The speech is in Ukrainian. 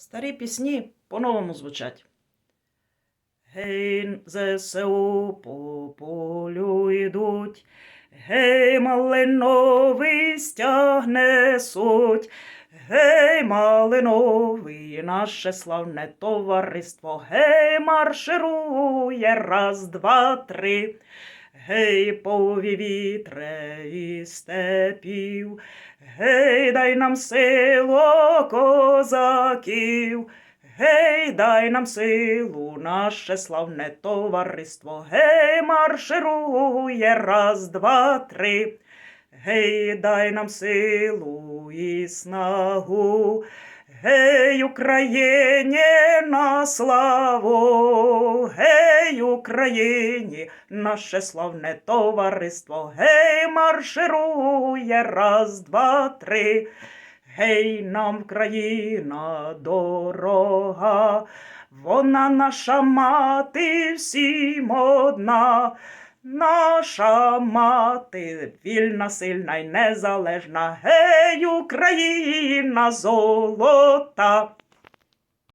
Старі пісні по-новому звучать. Гей, ЗСУ по полю йдуть, гей, малиновий стяг несуть, гей, малиновий, наше славне товариство, гей, марширує, раз, два, три. Гей, пові вітре і степів, гей, дай нам силу козаків, гей, дай нам силу, наше славне товариство, гей, марширує, раз, два, три. Гей, дай нам силу і снагу, гей, Україні на славу, гей, Україні, наше славне товариство, гей, марширує, раз, два, три. Гей, нам країна дорога, вона наша мати всім одна. Наша мати вільна, сильна й незалежна, гей, Україна золота.